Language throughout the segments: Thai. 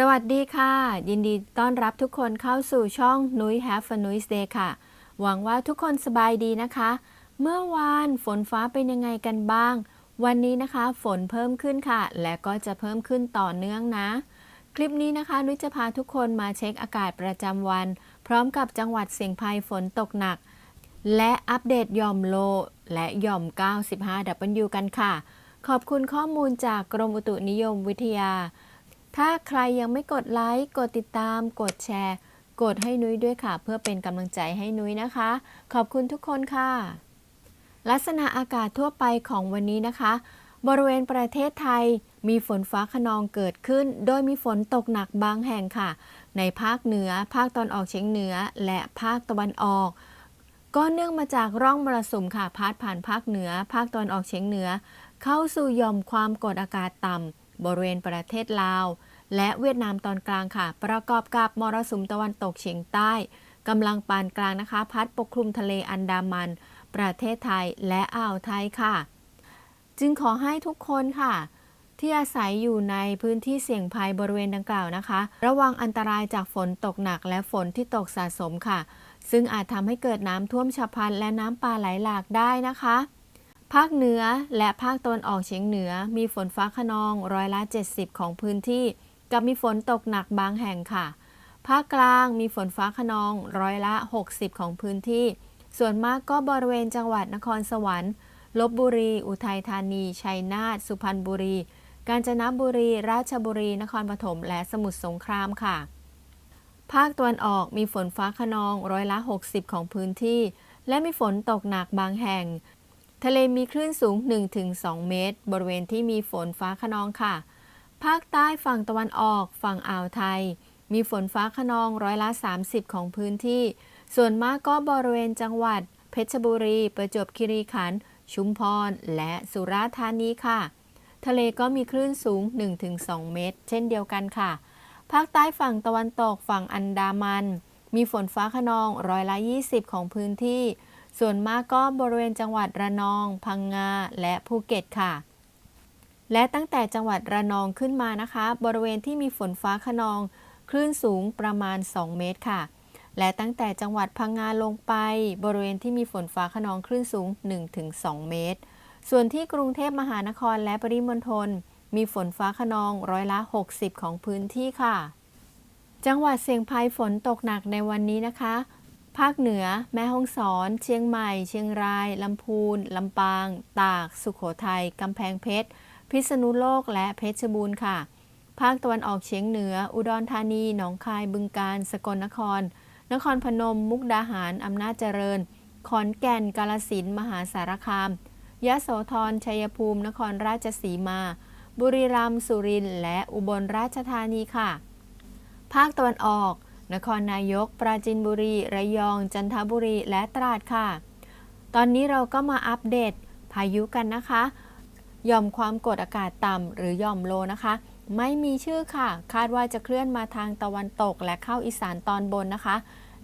สวัสดีค่ะ ยินดีต้อนรับทุกคนเข้าสู่ช่องนุ้ย Have a Nuis Day ค่ะ หวังว่าทุกคนสบายดีนะคะ เมื่อวานฝนฟ้าเป็นยังไงกันบ้าง วันนี้นะคะฝนเพิ่มขึ้นค่ะ และก็จะเพิ่มขึ้นต่อเนื่องนะ คลิปนี้นะคะ นุ้ยจะพาทุกคนมาเช็คอากาศประจำวัน พร้อมกับจังหวัดเสี่ยงภัยฝนตกหนัก และอัปเดตย่อมโล และหย่อม 95 W กันค่ะ ขอบคุณข้อมูลจากกรมอุตุนิยมวิทยา ถ้าใครยังไม่กดไลค์ กดติดตาม กดแชร์ กดให้นุ้ยด้วยค่ะ เพื่อเป็นกำลังใจให้นุ้ยนะคะ ขอบคุณทุกคนค่ะ ลักษณะอากาศทั่วไปของวันนี้นะคะ บริเวณประเทศไทยมีฝนฟ้าขนองเกิดขึ้น โดยมีฝนตกหนักบางแห่งค่ะ ในภาคเหนือ ภาคตอนออกเฉียงเหนือ และภาคตะวันออกก็เนื่องมาจากร่องมรสุมค่ะพาดผ่านภาคเหนือ ภาคตะวันออกเฉียงเหนือ เข้าสู่ย่อมความกดอากาศต่ำบริเวณประเทศลาว และเวียดนามตอนกลางค่ะ ประกอบกับมรสุมตะวันตกเฉียงใต้กำลังปานกลางนะคะ พัดปกคลุมทะเลอันดามัน ประเทศไทยและอ่าวไทยค่ะ จึงขอให้ทุกคนค่ะ ที่อาศัยอยู่ในพื้นที่เสี่ยงภัยบริเวณดังกล่าวนะคะ ระวังอันตรายจากฝนตกหนักและฝนที่ตกสะสมค่ะ ซึ่งอาจทำให้เกิดน้ำท่วมฉับพลันและน้ำป่าไหลหลากได้นะคะภาคเหนือและภาคตะวันออกเฉียงเหนือมีฝนฟ้าขนองร้อยละ 70 ของพื้นที่ กับมีฝนตกหนักบางแห่งค่ะ ภาคกลางมีฝนฟ้าขนองร้อยละ 60 ของพื้นที่ ส่วนมากก็บริเวณจังหวัดนครสวรรค์ ลบบุรี อุทัยธานี ชัยนาท สุพรรณบุรี กาญจนบุรี ราชบุรี นครปฐม และสมุทรสงครามค่ะ ภาคตะวันออกมีฝนฟ้าขนองร้อยละ 60 ของพื้นที่ และมีฝนตกหนักบางแห่ง ทะเลมีคลื่นสูง 1-2 เมตร บริเวณที่มีฝนฟ้าขนองค่ะ ภาคใต้ฝั่งตะวันออก ฝั่งอ่าวไทย มีฝนฟ้าขนองร้อยละ 30 ของพื้นที่ ส่วนมากก็บริเวณจังหวัด เพชรบุรี ประจวบคีรีขันธ์ชุมพร และสุราษฎร์ธานีค่ะ ทะเลก็มีคลื่นสูง 1-2 เมตร เช่นเดียวกันค่ะ ภาคใต้ฝั่งตะวันตกฝั่งอันดามัน มีฝนฟ้าขนองร้อยละ 20 ของพื้นที่ ส่วนมากก็บริเวณจังหวัดระนอง พังงา และภูเก็ตค่ะ และตั้งแต่จังหวัดระนองขึ้นมานะคะ บริเวณที่มีฝนฟ้าขนอง คลื่นสูงประมาณ 2 เมตรค่ะ และตั้งแต่จังหวัดพังงาลงไป บริเวณที่มีฝนฟ้าขนองคลื่นสูง 1-2 เมตร ส่วนที่กรุงเทพมหานครและปริมณฑลมีฝนฟ้าขนองร้อยละ 60 ของพื้นที่ค่ะ จังหวัดเสี่ยงภัยฝนตกหนักในวันนี้นะคะ ภาคเหนือ แม่ฮ่องสอน เชียงใหม่ เชียงราย ลำพูน ลำปาง ตาก สุขโขทัย กำแพงเพชร พิษณุโลกและเพชรบูรณ์ค่ะ ภาคตะวันออกเฉียงเหนือ อุดรธานี หนองคาย บึงกาฬ สกลนคร นครพนม มุกดาหาร อำนาจเจริญ ขอนแก่น กาลสินธุ์มหาสารคาม ยะโสธร ชัยภูมิ นครราชสีมา บุรีรัมย์ สุรินทร์ และอุบลราชธานีค่ะ ภาคตะวันออก นครนายก ปราจินบุรี ระยอง จันทบุรี และตราดค่ะ ตอนนี้เราก็มาอัปเดตพายุกันนะคะ ยอมความกดอากาศต่ำหรือยอมโลนะคะ ไม่มีชื่อค่ะ คาดว่าจะเคลื่อนมาทางตะวันตกและเข้าอีสานตอนบนนะคะ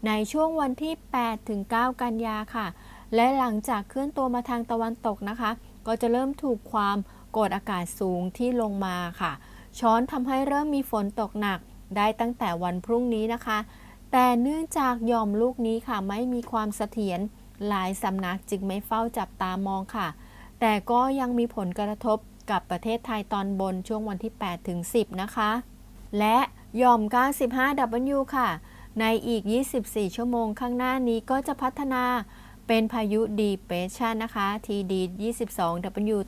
ในช่วงวันที่ 8 ถึง 9 กันยาค่ะ และหลังจากเคลื่อนตัวมาทางตะวันตกนะคะ ก็จะเริ่มถูกความกดอากาศสูงที่ลงมาค่ะ ช้อนทำให้เริ่มมีฝนตกหนักได้ตั้งแต่วันพรุ่งนี้นะคะ แต่เนื่องจากยอมลูกนี้ค่ะ ไม่มีความเสถียรหลายสำนักจึงไม่เฝ้าจับตามองค่ะ แต่ก็ยังมีผลกระทบกับประเทศไทยตอนบนช่วงวันที่ 8 ถึง 10 นะคะ และหย่อม 95W ค่ะ ในอีก 24 ชั่วโมงข้างหน้านี้ก็จะพัฒนาเป็นพายุดีเปรสชันนะคะ TD 22W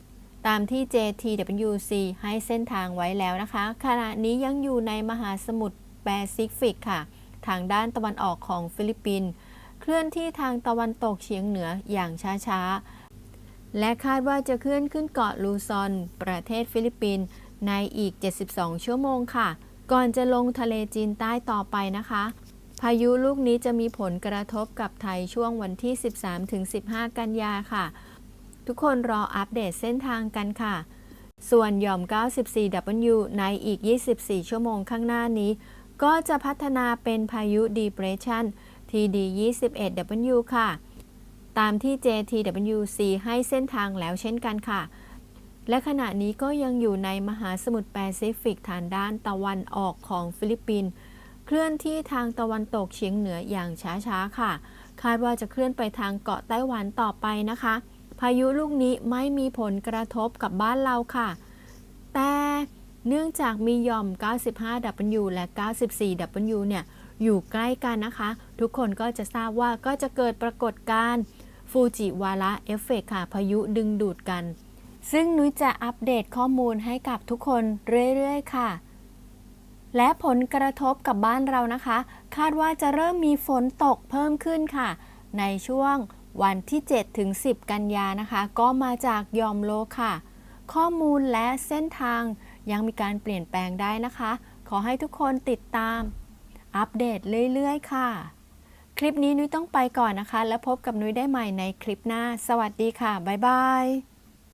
ตามที่ JTWC ให้เส้นทางไว้แล้วนะคะ ขณะนี้ยังอยู่ในมหาสมุทรแปซิฟิกค่ะ ทางด้านตะวันออกของฟิลิปปินส์เคลื่อนที่ทางตะวันตกเฉียงเหนืออย่างช้าๆ และคาดว่าจะเคลื่อนขึ้นเกาะลูซอน ประเทศฟิลิปปินส์ในอีก 72 ชั่วโมงค่ะ ก่อนจะลงทะเลจีนใต้ต่อไปนะคะ พายุลูกนี้จะมีผลกระทบกับไทยช่วงวันที่ 13-15 กันยาค่ะ ทุกคนรออัปเดตเส้นทางกันค่ะ ส่วนหย่อม 94W ในอีก 24 ชั่วโมงข้างหน้านี้ ก็จะพัฒนาเป็นพายุ Depression TD 21W ค่ะ ตามที่ JTWC ให้เส้นทางแล้วเช่นกันค่ะ และขณะนี้ก็ยังอยู่ในมหาสมุทรแปซิฟิกทางด้านตะวันออกของฟิลิปปินส์เคลื่อนที่ทางตะวันตกเฉียงเหนืออย่างช้าๆค่ะ คาดว่าจะเคลื่อนไปทางเกาะไต้หวันต่อไปนะคะ พายุลูกนี้ไม่มีผลกระทบกับบ้านเราค่ะ แต่เนื่องจากมีย่อม 95W และ 94W เนี่ย อยู่ใกล้กันนะคะ ทุกคนก็จะทราบว่าก็จะเกิดปรากฏการณ์ ฟูจิวาระเอฟเฟกค่ะพายุดึงดูดกัน ซึ่งนุ้ยจะอัปเดตข้อมูลให้กับทุกคนเรื่อยๆ ค่ะ และผลกระทบกับบ้านเรานะคะ คาดว่าจะเริ่มมีฝนตกเพิ่มขึ้นค่ะ ในช่วงวันที่ 7 ถึง 10 กันยานะคะ ก็มาจากยอมโลค่ะ ข้อมูลและเส้นทางยังมีการเปลี่ยนแปลงได้นะคะ ขอให้ทุกคนติดตาม อัปเดตเรื่อย ๆ ค่ะ คลิปนี้นุ้ยต้องไปก่อนนะคะ แล้วพบกับนุ้ยได้ใหม่ในคลิปหน้า สวัสดีค่ะ บ๊ายบาย